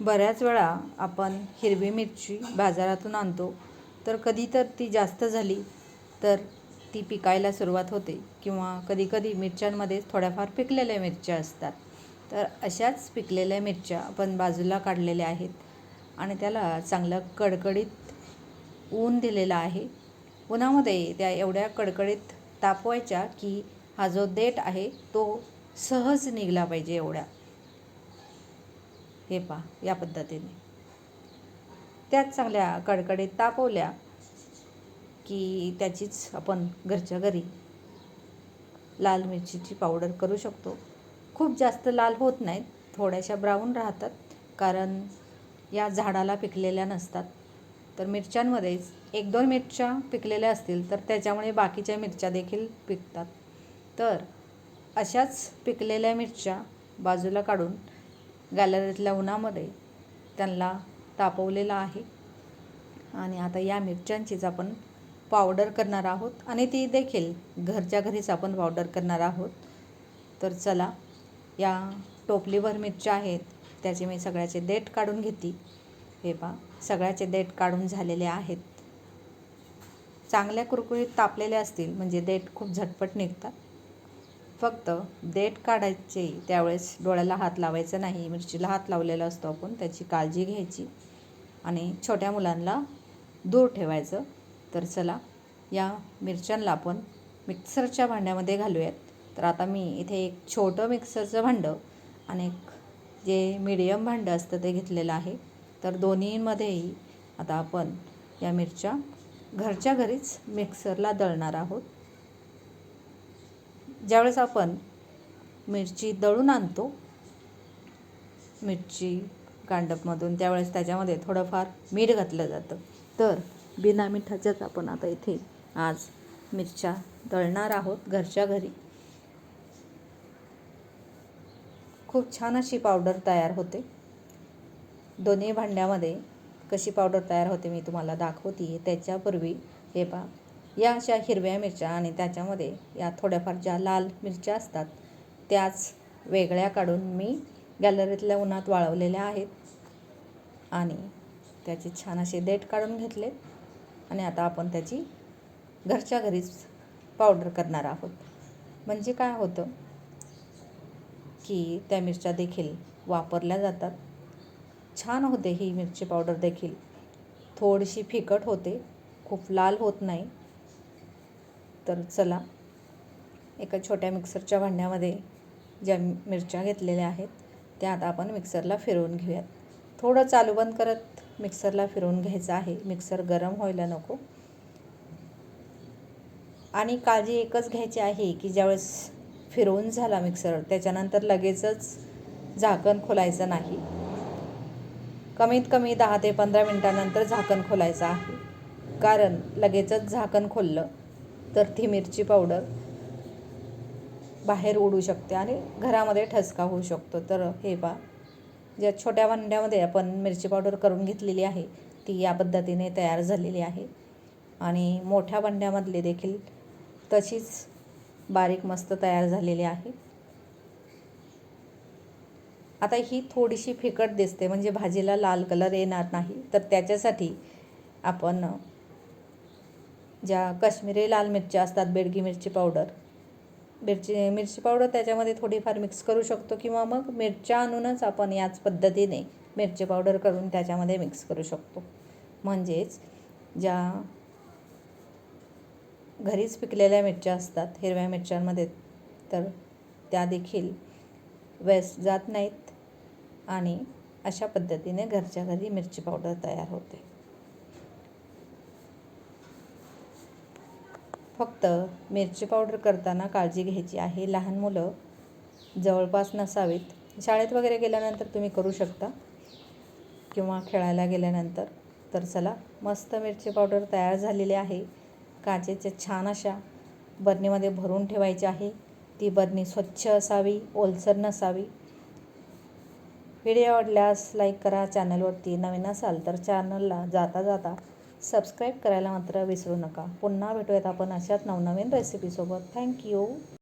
बऱ्याच वेळा आपण हिरवी मिरची बाजारातून आणतो. तर कधी तर ती जास्त झाली तर ती पिकायला सुरुवात होते किंवा कधीकधी मिरच्यांमध्ये थोड्याफार पिकलेल्या मिरच्या असतात. तर अशाच पिकलेल्या मिरच्या आपण बाजूला काढलेल्या आहेत आणि त्याला चांगलं कडकडीत ऊन दिलेलं आहे. उन्हामध्ये त्या एवढ्या कडकडीत तापवायच्या की हा जो देठ आहे तो सहज निघला पाहिजे एवढ्या. हे पहा या पद्धतीने. त्याच चांगल्या कडकडीत तापवल्या की त्याचीच आपण घरच्या घरी लाल मिरचीची पावडर करू शकतो. खूप जास्त लाल होत नाहीत थोड्याशा ब्राऊन राहतात कारण या झाडाला पिकलेल्या नसतात. तर मिरच्यांमध्येच एक दोन मिरच्या पिकलेल्या असतील तर त्याच्यामुळे बाकीच्या मिरच्या देखील पिकतात. तर अशाच पिकलेल्या मिरच्या बाजूला काढून गॅलरीतल्या उन्हामध्ये त्यांना तापवलेलं आहे. आणि आता या मिरच्यांचीच आपण पावडर करणार आहोत. आणि ती देखील घरच्या घरीच आपण पावडर करणार आहोत. तर चला या टोपलीभर मिरच्या आहेत. त्याचे मी सगळ्याचे देठ काढून घेते. हे पा सगळ्याचे देठ काढून झालेले आहेत. चांगल्या कुरकुरीत तापलेले असतील म्हणजे देठ खूप झटपट निघतात. फक्त देठ काढायचे त्यावेळेस डोळ्याला हात लावायचा नाही. मिरचीला हात लावलेला असतो आपण त्याची काळजी घ्यायची आणि छोट्या मुलांना दूर ठेवायचं. तर चला या मिरच्यांना आपण मिक्सरच्या भांड्यामध्ये घालूयात. तर आता मी इथे एक छोटं मिक्सरचं भांडं आणि एक जे मीडियम भांडं असतं ते घेतलेलं आहे. तर दोन्हीमध्येही आता आपण या मिरच्या घरच्या घरीच मिक्सरला दळणार आहोत. ज्यावेळेस आपण मिरची दळून आणतो मिरची कांडपमधून त्यावेळेस त्याच्यामध्ये थोडंफार मीठ घातलं जातं. तर बिना मिठाच्याच आपण आता इथे आज मिरच्या दळणार आहोत घरच्या घरी. खूप छान अशी पावडर तयार होते. दोन्ही भांड्यामध्ये कशी पावडर तयार होते मी तुम्हाला दाखवते त्याच्यापूर्वी हे पा या अशा हिरव्या मिरच्या आणि त्याच्यामध्ये या थोड्याफार ज्या लाल मिरच्या असतात त्याच वेगळ्या काढून मी गॅलरीतल्या उन्हात वाळवलेल्या आहेत. आणि त्याचे छान असे देठ काढून घेतले आणि आता आपण त्याची घरच्या घरीच पावडर करणार आहोत. म्हणजे काय होतं की त्या मिरच्या देखील वापरल्या जातात. छान होते ही मिरची पावडर देखील. थोडीशी फिकट होते खूप लाल होत नाही. तर चला एका छोट्या मिक्सरच्या भांड्यामध्ये ज्या मिरच्या घेतलेल्या आहेत त्या आता आपण मिक्सरला फिरवून घेऊयात. थोडं चालू बंद करत मिक्सरला फिरवून घ्यायचं आहे. मिक्सर गरम व्हायला नको. आणि काळजी एकच घ्यायची आहे की ज्यावेळेस फिरवून झाला मिक्सर त्याच्यानंतर लगेचच झाकण खोलायचं नाही. कमीत कमी दहा ते पंधरा मिनटानंतर झाकण खोलायचं आहे. कारण लगेचच झाकण खोललं तर ती मिरची पावडर बाहेर उडू शकते आणि घरामध्ये ठसका होऊ शकतो. तर हे पा ज्या छोट्या भांड्यामध्ये आपण मिरची पावडर करून घेतलेली आहे ती या पद्धतीने तयार झालेली आहे. आणि मोठ्या भांड्यामधले देखील तशीच बारीक मस्त तयार झालेली आहे. आता ही थोडीशी फिकट दिसते म्हणजे भाजीला लाल कलर येणार नाही. तर त्याच्यासाठी आपण ज्या काश्मिरी लाल मिरच्या असतात बेडगी मिरची पावडर. मिरची मिरची पावडर त्याच्यामध्ये थोडीफार मिक्स करू शकतो किंवा मग मिरच्या आणूनच आपण याच पद्धतीने मिरची पावडर करून त्याच्यामध्ये मिक्स करू शकतो. म्हणजेच ज्या घरीच पिकलेल्या मिरच्या असतात हिरव्या मिरच्यांमध्ये तर त्या देखील वेस्ट जात नाहीत आणि अशा पद्धतीने घरच्या घरी मिरची पावडर तयार होते. फक्त मिरची पावडर करताना काळजी घ्यायची आहे. लहान मुलं जवळपास नसावीत. शाळेत वगैरे गेल्यानंतर तुम्ही करू शकता. किंवा खेळायला गेल्यानंतर. तर चला मस्त मिरची पावडर तयार झालेली आहे. काचेच्या छान अशा बरणीमध्ये भरून ठेवायची आहे. ती बरणी स्वच्छ असावी ओलसर नसावी. व्हिडिओ आवडल्यास लाईक करा. चॅनलवरती नवीन असाल तर चॅनलला जाता जाता सबस्क्राईब करायला मात्र विसरू नका. पुन्हा भेटूयात आपण अशाच नवनवीन रेसिपीसोबत थँक्यू